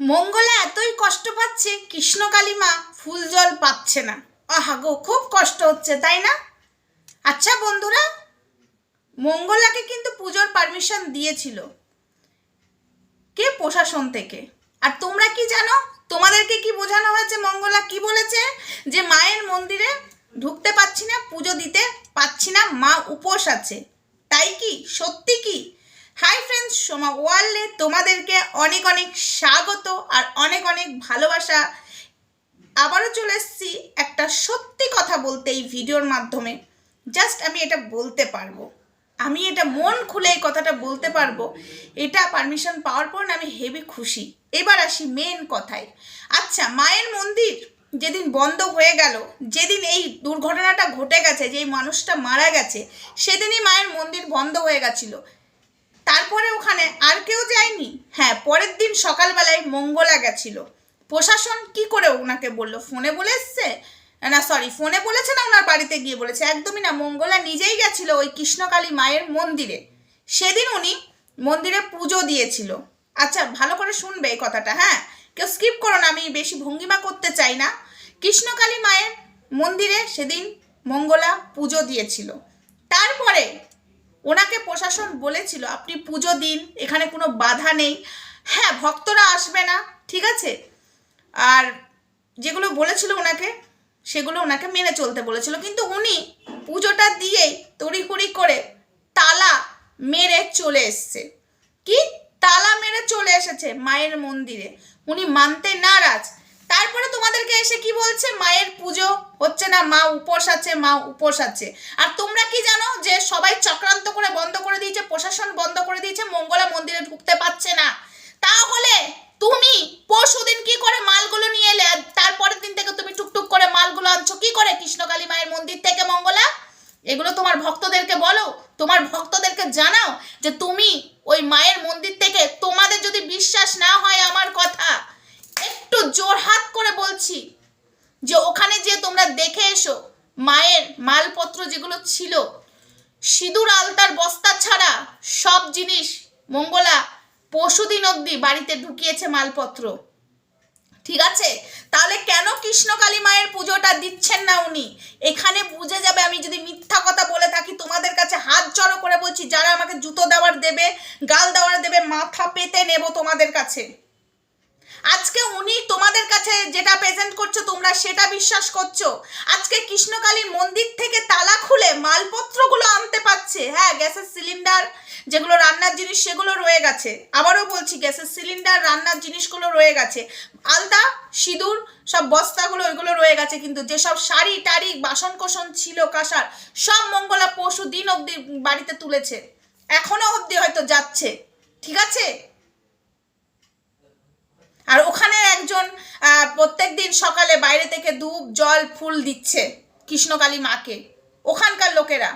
মঙ্গলা এতই কষ্ট পাচ্ছে কৃষ্ণকালী মা ফুল জল পাচ্ছে না। আহা গো, খুব কষ্ট হচ্ছে, তাই না? আচ্ছা বন্ধুরা, মঙ্গলাকে কিন্তু পুজোর পারমিশন দিয়েছিল কে? প্রশাসন থেকে। আর তোমরা কি জানো? তোমাদেরকে কি বোঝানো হয়েছে মঙ্গলা? কি বলেছে? যে মায়ের মন্দিরে ঢুকতে পাচ্ছি না, পুজো দিতে পাচ্ছি না, মা উপোস আছে। তাই কি? সত্যি কি? হাই ফ্রেন্ডস সোমা ওয়ার্ল্ডে তোমাদেরকে অনেক অনেক স্বাগত আর অনেক অনেক ভালোবাসা। আবারও চলে এসেছি একটা সত্যি কথা বলতে এই ভিডিওর মাধ্যমে। জাস্ট আমি এটা বলতে পারব। আমি এটা মন খুলে এই কথাটা বলতে পারব। এটা পারমিশন পাওয়ার পর আমি হেভি খুশি। এবার আসি মেন কথায়। আচ্ছা মায়ের মন্দির যেদিন বন্ধ হয়ে গেল, যেদিন এই দুর্ঘটনাটা ঘটে গেছে যে এই মানুষটা মারা গেছে, সেদিনই মায়ের মন্দির বন্ধ হয়ে গেছিল। তারপরে ওখানে আর কেউ যায়নি? হ্যাঁ পরের দিন সকালবেলায় মঙ্গলা গেছিল। প্রশাসন কি করে ওনাকে বলল? ফোনে বলে এসছে? না সরি ফোনে বলেছে না ওনার বাড়িতে গিয়ে বলেছে? একদমই না, মঙ্গলা নিজেই গেছিল ওই কৃষ্ণকালী মায়ের মন্দিরে। সেদিন উনি মন্দিরে পুজো দিয়েছিল। আচ্ছা ভালো করে শুনবে এই কথাটা হ্যাঁ? কেউ স্কিপ করো না, আমি বেশি ভঙ্গিমা করতে চাই না। কৃষ্ণকালী মায়ের মন্দিরে সেদিন মঙ্গলা পুজো দিয়েছিল। তারপরে ওনাকে প্রশাসন বলেছিল, আপনি পুজো দিন, এখানে কোনো বাধা নেই। হ্যাঁ ভক্তরা আসবে না, ঠিক আছে? আর যেগুলো বলেছিল ওনাকে, সেগুলো ওনাকে মেনে চলতে বলেছিল। কিন্তু উনি পুজোটা দিয়েই তড়িঘড়ি করে তালা মেরে চলে এসছে। কি? তালা মেরে চলে এসেছে মায়ের মন্দিরে। উনি মানতে নারাজ। তারপরে তোমাদেরকে এসে কি বলছে? মায়ের পুজো হচ্ছে না, মা উপোস আছে, মা উপোস আছে। আর তোমরা কি জানো যে সবাই চক্রান্ত করে বন্ধ করে দিয়েছে, প্রশাসন বন্ধ করে দিয়েছে, মঙ্গলা মন্দিরে ঢুকতে পারছে না। তাহলে তুমি পরশুদিন কি করে মালগুলো নিয়ে এলে? তারপরের দিন থেকে তুমি টুকটুক করে মালগুলো আনছো, কি করে কৃষ্ণকালী মায়ের মন্দির থেকে মঙ্গলা? এগুলো তোমার ভক্তদেরকে বলো, তোমার ভক্তদেরকে জানাও যে তুমি ওই মায়ের মন্দির থেকে তোমাদের যদি বিশ্বাস না হয় আমার কথা একটু জোর হাত করে বলছি যে ওখানে যে তোমরা দেখে এসো, মায়ের মালপত্র যেগুলো ছিল, সিঁদুর, আলতার বস্তা ছাড়া সব জিনিস মঙ্গলা পশুদিন অবধি বাড়িতে ঢুকিয়েছে মালপত্র। ঠিক আছে? তাহলে কেন কৃষ্ণকালী মায়ের পুজোটা দিচ্ছেন না উনি? এখানে বুঝে যাবে আমি যদি মিথ্যা কথা বলে থাকি, তোমাদের কাছে হাত জড়ো করে বলছি, যারা আমাকে জুতো দেওয়ার দেবে, গাল দেওয়ার দেবে, মাথা পেতে নেব তোমাদের কাছে। আজকে উনি তোমাদের কাছে যেটা প্রেজেন্ট করছ, তোমরা সেটা বিশ্বাস করছ। আজকে কৃষ্ণকালীর মন্দির থেকে তালা খুলে মালপত্রগুলো আনতে পারছে। হ্যাঁ গ্যাসের সিলিন্ডার যেগুলো রান্নার জিনিস, সেগুলো রয়ে গেছে। আবারও বলছি, গ্যাসের সিলিন্ডার, রান্নার জিনিসগুলো রয়ে গেছে। আলতা, সিঁদুর, সব বস্তাগুলো, ওইগুলো রয়ে গেছে। কিন্তু যেসব শাড়ি, টাড়ি বাসন কোসন ছিল, কাঁসার, সব মঙ্গলা পরশু দিন অবধি বাড়িতে তুলেছে। এখনও অবধি হয়তো যাচ্ছে। ঠিক আছে? আর ওখানে একজন প্রত্যেক দিন সকালে বাইরে থেকে ধূপ, জল, ফুল দিচ্ছে কৃষ্ণকালী মাকে। ওখানকার লোকেরা।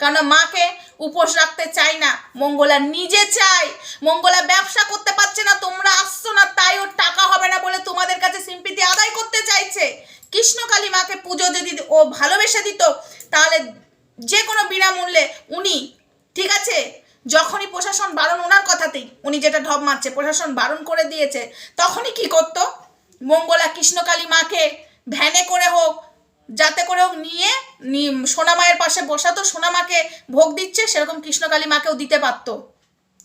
কারণ মাকে উপোস রাখতে চাই না, মঙ্গলা নিজে চাই মঙ্গলা ব্যবসা করতে পারছে না, তোমরা আসছো না, তাই ওর টাকা হবে না বলে তোমাদের কাছে সিম্পিতি আদায় করতে চাইছে। কৃষ্ণকালী মাকে পুজো যদি ও ভালোবেসে দিত, তাহলে যে কোনো বিনামূল্যে উনি, ঠিক আছে যখনই প্রশাসন বারণ ওনার কথাতেই, উনি যেটা ঢপ মারছে, প্রশাসন বারণ করে দিয়েছে, তখনই কি করতো? মঙ্গলা কৃষ্ণকালী মাকে ভ্যানে করে হোক, যাতে করে হোক নিয়ে সোনামায়ের পাশে বসাতো সোনামাকে ভোগ দিচ্ছে, সেরকম কৃষ্ণকালী মাকেও দিতে পারতো।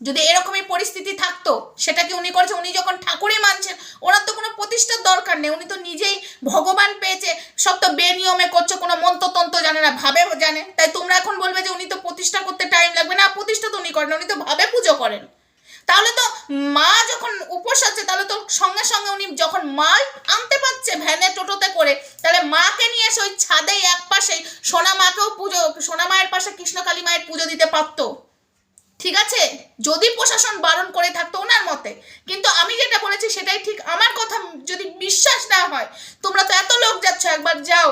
যদি এরকমই পরিস্থিতি থাকতো, সেটা কি উনি করেছে? উনি যখন ঠাকুরই মানছেন, ওনার তো কোনো প্রতিষ্ঠার দরকার নেই। উনি তো নিজেই ভগবান পেয়েছে। সব তো বেনিয়মে করছে, কোনো মন্ত্রতন্ত্র জানে না, ভাবে জানে। তাই তোমরা এখন বলবে যে উনি তো প্রতিষ্ঠা করতে টাইম লাগবে না প্রতিষ্ঠা তো উনি করেন উনি তো ভাবে পুজো করেন। তাহলে তো মা যখন উপোস আছে, তাহলে তো সঙ্গে সঙ্গে উনি যখন মাল আনতে পারছে ভ্যানে টোটোতে করে, তাহলে মাকে নিয়ে এসে ওই ছাদে এক পাশে সোনা মাকেও পুজো, সোনা মায়ের পাশে কৃষ্ণকালী মায়ের পুজো দিতে পারতো। ঠিক আছে? যদি প্রশাসন বারণ করে থাকতো ওনার মতে। কিন্তু আমি যেটা বলেছি সেটাই ঠিক আমার কথা যদি বিশ্বাস না হয়, তোমরা তো এত লোক যাচ্ছ, একবার যাও।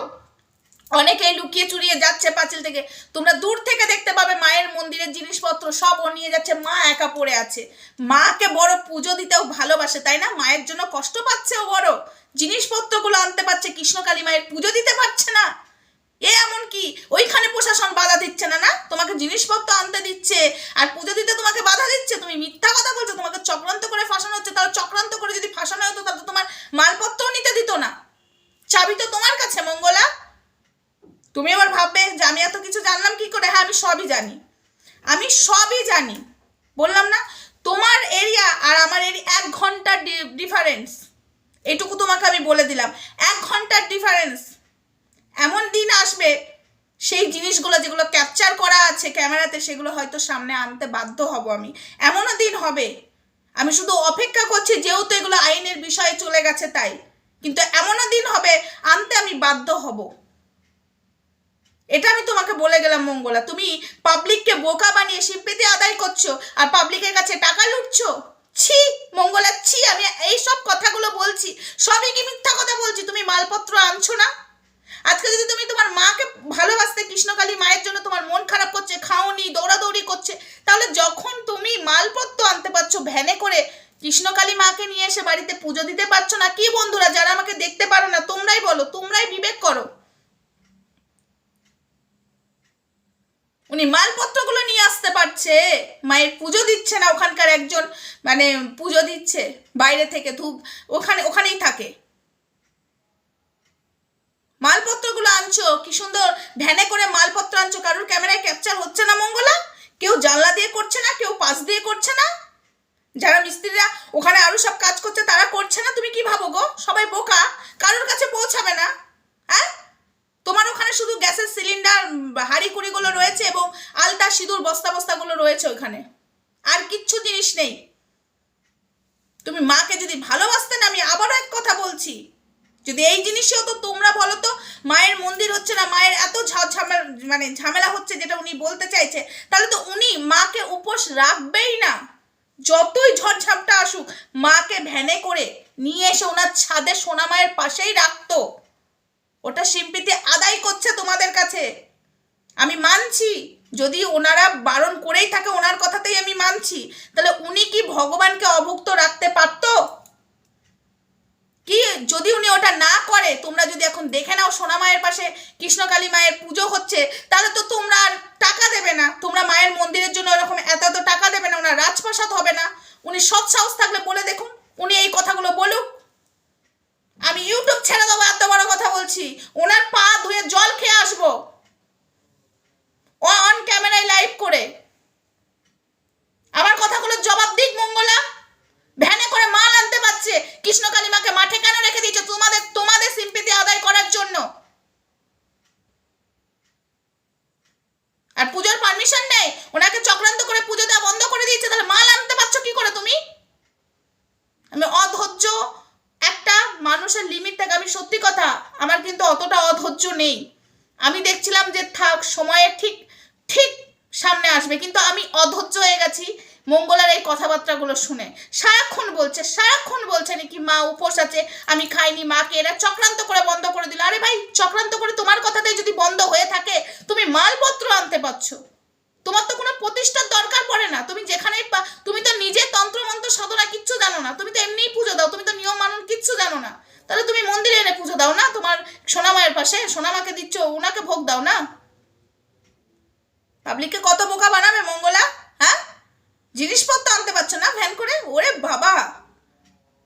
অনেকেই লুকিয়ে চুরিয়ে যাচ্ছে পাঁচিল থেকে। তোমরা দূর থেকে দেখতে পাবে মায়ের মন্দিরের জিনিসপত্র সব ও নিয়ে যাচ্ছে, মা একা পড়ে আছে। মাকে বড় পুজো দিতেও ভালোবাসে, তাই না? মায়ের জন্য কষ্ট পাচ্ছে ও বড়। জিনিসপত্রগুলো আনতে পারছে কৃষ্ণকালী মায়ের পুজো দিতে পারছে না। এ এমন কি? ওইখানে প্রশাসন বাধা দিচ্ছে না না? তোমাকে জিনিসপত্র আনতে দিচ্ছে, আর পুজো দিতে তোমাকে বাধা দিচ্ছে? তুমি মিথ্যা কথা বলছো, তোমাকে চক্রান্ত করে ফাঁসানো হচ্ছে। তাহলে চক্রান্ত করে যদি ফাঁসানো হতো, তাহলে তোমার মালপত্র নিতে দিত না। চাবি তো তোমার কাছে, মঙ্গলা। তুমি এবার ভাববে যে আমি এত কিছু জানলাম কি করে? হ্যাঁ আমি সবই জানি। আমি সবই জানি। বললাম না, তোমার এরিয়া আর আমার এরিয়া এক ঘণ্টার ডিফারেন্স এটুকু তোমাকে আমি বলে দিলাম। এক ঘণ্টার ডিফারেন্স এমন দিন আসবে, সেই জিনিসগুলো যেগুলো ক্যাপচার করা আছে ক্যামেরাতে সেগুলো হয়তো সামনে আনতে বাধ্য হব আমি। এমনও দিন হবে। আমি শুধু অপেক্ষা করছি যেহেতু এগুলো আইনের বিষয়ে চলে গেছে তাই। কিন্তু এমনও দিন হবে, আনতে আমি বাধ্য হব। এটা আমি তোমাকে বলে গেলাম, মঙ্গলা। তুমি পাবলিককে বোকা বানিয়ে সিম্পিতি আদায় করছ আর পাবলিকের কাছে টাকা লুটছো? ছি, মঙ্গলা, ছি, আমি এই সব কথাগুলো বলছি। সবই কি মিথ্যা কথা বলছি? তুমি মালপত্র আনছো না? আজকে যদি তুমি তোমার মাকে ভালোবাসতে কৃষ্ণকালী মায়ের জন্য তোমার মন খারাপ করছে, খাওনি, দৌড়াদৌড়ি করছে, তাহলে যখন তুমি মালপত্র আনতে পারছ, ভ্যানে করে কৃষ্ণকালী মাকে নিয়ে এসে বাড়িতে পুজো দিতে পারছ না, কি বন্ধুরা, যারা আমাকে দেখতে পারো না, তোমরাই বলো, তোমরাই বিবেক করো। উনি মালপত্রগুলো নিয়ে আসতে পারছে, মায়ের পুজো দিচ্ছে না ওখানকার একজন মানে পুজো দিচ্ছে, বাইরে থেকে ধূপ, ওখানে, ওখানেই থাকে। মালপত্রগুলো আনছো? কি সুন্দর ভ্যানে করে মালপত্র আনছো? কারোর ক্যামেরায় ক্যাপচার হচ্ছে না মঙ্গলা? কেউ জানলা দিয়ে করছে না? কেউ পাশ দিয়ে করছে না? যারা মিস্ত্রিরা ওখানে আরও সব কাজ করছে, তারা করছে না? তুমি কি ভাবো গো? সবাই বোকা? কারোর কাছে পৌঁছাবে না? হ্যাঁ? তোমার ওখানে শুধু গ্যাসের সিলিন্ডার হাঁড়ি কুড়িগুলো রয়েছে এবং আলতা, সিঁদুর, বস্তা বস্তাগুলো রয়েছে ওখানে। আর কিচ্ছু জিনিস নেই। তুমি মাকে যদি ভালোবাসতে না আমি আবারও এক কথা বলছি। যদি এই জিনিসই হতো, তোমরা বলো তো, মায়ের মন্দির হচ্ছে না, মায়ের এত ঝামেলা মানে ঝামেলা হচ্ছে যেটা উনি বলতে চাইছে, তাহলে তো উনি মাকে উপোস রাখবেই না। যতই ঝড়ঝাপটা আসুক, মাকে ভ্যানে করে নিয়ে এসে ওনার ছাদে সোনা মায়ের পাশেই রাখতো। ওটা সিম্পিতে আদায় করছে তোমাদের কাছে। আমি মানছি, যদি ওনারা বারণ করেই থাকে, ওনার কথাতেই আমি মানছি, তাহলে উনি কি ভগবানকে অভুক্ত রাখতে পারতো? কি, যদি উনি ওটা না করে, তোমরা যদি এখন দেখে নাও সোনা মায়ের পাশে কৃষ্ণকালী মায়ের পুজো হচ্ছে, তাহলে তো তোমরা আর টাকা দেবে না। তোমরা মায়ের মন্দিরের জন্য এরকম এত এত টাকা দেবে না, ওনার রাজপ্রাসাদ হবে না। উনি সৎ সাহস থাকলে বলে দেখুন, উনি এই কথাগুলো বলুক। আমি ইউটিউব ছেড়ে দেবো, এত বড় কথা বলছি। ওনার পা ধুয়ে জল খেয়ে আসব। অন ক্যামেরায় লাইভ করে আমার কথাগুলোর জবাব দিক মঙ্গলা ভ্যানে করে মাল আনতে পারছে কৃষ্ণকালী মাকে মাঠে কেন রেখে দিয়েছে তোমাদের তোমাদের সিম্পিতি আদায় করার জন্য আর পুজোর পারমিশন নেই ওনাকে চক্রান্ত করে পুজো দেওয়া বন্ধ করে দিয়েছে তাহলে মাল আনতে পারছ কি করে তুমি আমি অধৈর্য একটা মানুষের লিমিট থাকে আমি সত্যি কথা আমার কিন্তু অধৈর্য নেই। আমি দেখছিলাম যে থাক, সময়ে ঠিক ঠিক সামনে আসবে, কিন্তু আমি অধৈর্য হয়ে গেছি মঙ্গলার এই কথাবার্তাগুলো শুনে। সারাক্ষণ বলছে সারাক্ষণ বলছে নাকি মা উপোস আছে, আমি খাইনি, মাকে এরা চক্রান্ত করে বন্ধ করে দিল। আরে ভাই, চক্রান্ত করে তোমার কথাতেই যদি বন্ধ হয়ে থাকে, তুমি মালপত্র আনতে পারছ। তোমার তো কোনো প্রতিষ্ঠার দরকার পড়ে না। তুমি যেখানেই পা- তুমি তো নিজে তন্ত্রমন্ত্র সাধনা কিচ্ছু জানো না। তুমি তো এমনিই পুজো দাও, তুমি তো নিয়ম মানুন কিচ্ছু জানো না। তাহলে তুমি মন্দিরে এনে পুজো দাও না? তোমার সোনামায়ের পাশে, সোনামাকে দিচ্ছ ওনাকে ভোগ দাও না? পাবলিককে কত বোকা বানাবে মঙ্গলা হ্যাঁ? জিনিসপত্র আনতে পারছ না ভ্যান করে? ওরে বাবা!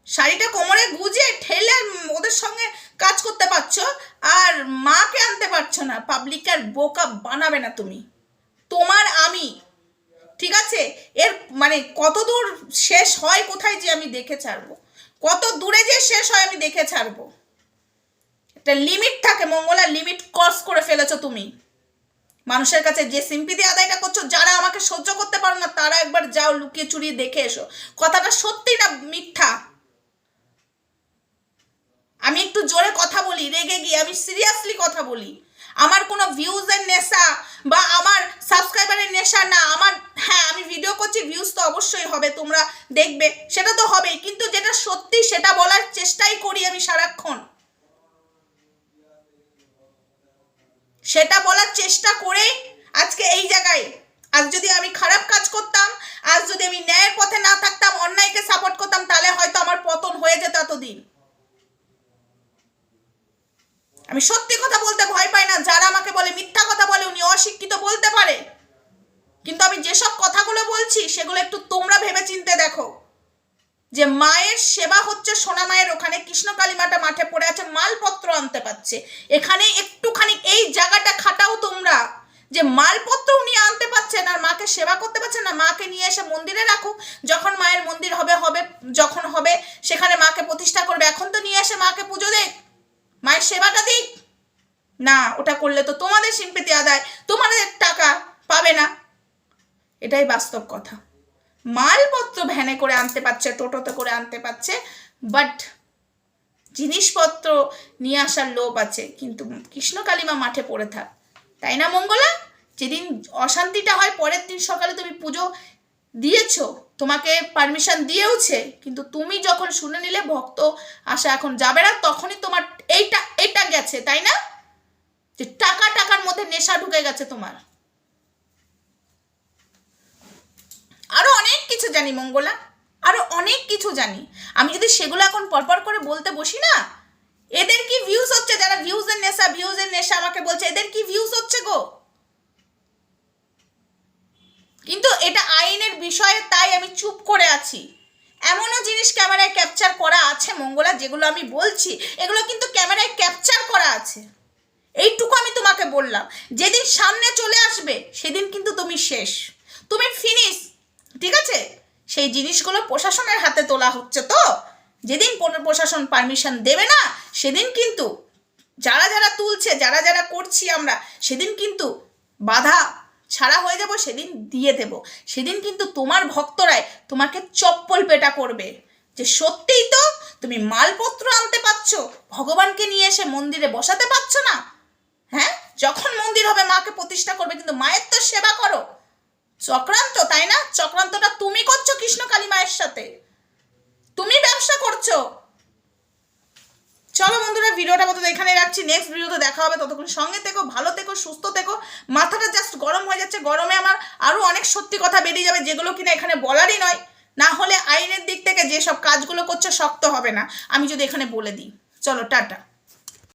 শাড়িটা কোমরে গুজে ঠেলে ওদের সঙ্গে কাজ করতে পারছ, আর মাকে আনতে পারছ না। পাবলিকের বোকা বানাবে না তুমি। তোমার আমি। ঠিক আছে? এর মানে কতদূর শেষ হয়, কোথায় যে আমি দেখে ছাড়বো? কত দূরে যে শেষ হয় আমি দেখে ছাড়বো। একটা লিমিট থাকে মঙ্গলা লিমিট ক্রস করে ফেলেছো তুমি। মানুষের কাছে যে সিম্পিতি আদায়টা করছ, যারা আমাকে সহ্য করতে পারো না, তারা একবার যাও লুকিয়ে চুরিয়ে দেখে এসো। কথাটা সত্যি না মিথ্যা। আমি একটু জোরে কথা বলি, রেগে গিয়ে, আমি সিরিয়াসলি কথা বলি। আমার কোনো ভিউজের নেশা বা আমার সাবস্ক্রাইবারের নেশা না, আমার হ্যাঁ আমি ভিডিও করছি ভিউজ তো অবশ্যই হবে, তোমরা দেখবে, সেটা তো হবেই, কিন্তু যেটা সত্যি সেটা বলার চেষ্টাই করি আমি সারাক্ষণ। সেটা বলার চেষ্টা করে আজকে এই জায়গায়। আজ যদি আমি খারাপ কাজ করতাম, আজ যদি আমি ন্যায়ের পথে না থাকতাম, অন্যায়কে সাপোর্ট করতাম, তাহলে হয়তো আমার পতন হয়ে যেত এতদিন। আমি সত্যি কথা বলতে ভয় পাই না। যারা আমাকে বলে মিথ্যা কথা বলে, উনি অশিক্ষিত বলতে পারে। কিন্তু আমি যেসব কথাগুলো বলছি, সেগুলো একটু তোমরা ভেবে চিনতে দেখো। যে মায়ের সেবা হচ্ছে সোনা মায়ের ওখানে। কৃষ্ণ কালীমাটা মাঠে পড়ে আছে, মালপত্র আনতে পারছে। এখানে একটুখানি এই জায়গাটা খাটাও তোমরা। যে মালপত্র উনি আনতে পারছেন আর মাকে সেবা করতে পারছেন না, মাকে নিয়ে এসে মন্দিরে রাখুক। যখন মায়ের মন্দির হবে হবে, যখন হবে, সেখানে মাকে প্রতিষ্ঠা করবে। এখন তো নিয়ে এসে মাকে পুজো দেখ। মায়ের সেবাটা দিক। না, ওটা করলে তো তোমাদের সিম্পেতি আদায়, তোমাদের টাকা পাবে না। এটাই বাস্তব কথা। মালপত্র ভ্যানে করে আনতে পারছে, টোটোতে করে আনতে পারছে বাট জিনিসপত্র নিয়ে আসার লোভ আছে। কিন্তু কৃষ্ণ কালিমা মাঠে পড়ে থাক। তাই না, মঙ্গলা? যেদিন অশান্তিটা হয়, পরের দিন সকালে তুমি পুজো দিয়েছ, তোমাকে পারমিশন দিয়েওছে, কিন্তু তুমি যখন শুনে নিলে, ভক্ত আসা এখন যাবে না, তখনই তোমার এইটা এটা গেছে, তাই না? যে টাকা, টাকার মধ্যে নেশা ঢুকে গেছে তোমার। আরও অনেক কিছু জানি, মঙ্গলা। আরও অনেক কিছু জানি। আমি যদি সেগুলো এখন পরপর করে বলতে বসি না, এদের কি ভিউজ হচ্ছে? যারা ভিউজের নেশা ভিউজের নেশা আমাকে বলছে, এদের কি ভিউজ হচ্ছে গো? কিন্তু এটা আইনের বিষয়ে তাই আমি চুপ করে আছি। এমনও জিনিস ক্যামেরায় ক্যাপচার করা আছে, মঙ্গলা, যেগুলো আমি বলছি, এগুলো কিন্তু ক্যামেরায় ক্যাপচার করা আছে। এইটুকু আমি তোমাকে বললাম। যেদিন সামনে চলে আসবে, সেদিন কিন্তু তুমি শেষ। তুমি ফিনিশ ঠিক আছে? সেই জিনিসগুলো প্রশাসনের হাতে তোলা হচ্ছে তো। যেদিন পৌর প্রশাসন পারমিশন দেবে না, সেদিন কিন্তু যারা যারা তুলছে, যারা যারা করছি আমরা, সেদিন কিন্তু বাধা ছাড়া হয়ে যাব সেদিন দিয়ে দেব। সেদিন কিন্তু তোমার ভক্তরাই তোমাকে চপ্পল পেটা করবে। যে সত্যিই তো তুমি মালপত্র আনতে পারছ, ভগবানকে নিয়ে এসে মন্দিরে বসাতে পারছ না? হ্যাঁ? যখন মন্দির হবে, মাকে প্রতিষ্ঠা করবে, কিন্তু মায়ের তো সেবা করো। চক্রান্ত, তাই না? চক্রান্তটা তুমি করছ কৃষ্ণ কালী মায়ের সাথে। তুমি ব্যবসা করছ। চলো বন্ধুরা, ভিডিওটা মতো এখানে রাখছি। নেক্সট ভিডিওতে দেখা হবে। ততক্ষণ সঙ্গে থেকো, ভালো থেকো, সুস্থ থেকো। মাথাটা জাস্ট গরম হয়ে যাচ্ছে। গরমে আমার আরও অনেক সত্যি কথা বেরিয়ে যাবে, যেগুলো কিনা এখানে বলারই নয়। না হলে আইনের দিক থেকে যেসব কাজগুলো করছে, শক্ত হবে না। আমি যদি এখানে বলে দিই। চলো, টাটা।